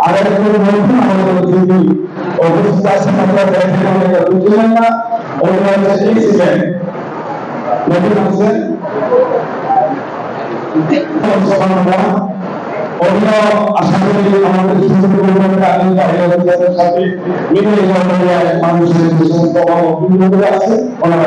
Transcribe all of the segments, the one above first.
এখানে আরেকজন বন্ধু আমাদের যিনি উপস্থিত আছেন আমরা বুঝলেন না ওনার হচ্ছে নতুন আছেন মানুষের আছে ওনারা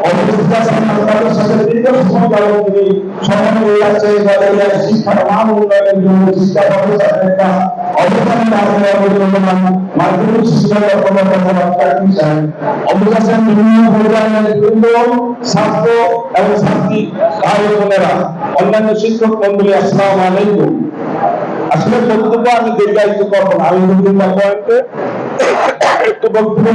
অবস্থিত আছেন তাদের সাথে দীর্ঘ সময় যাবত তিনি সমন্বয় আছে তাদের শিক্ষার মান উন্নয়নের জন্য শিক্ষা অন্যান্য শিক্ষক মন্ডলী আসসালামু আলাইকুম আসলে বক্তব্য আমি দীর্ঘায়িত করব আমি একটু বক্তব্য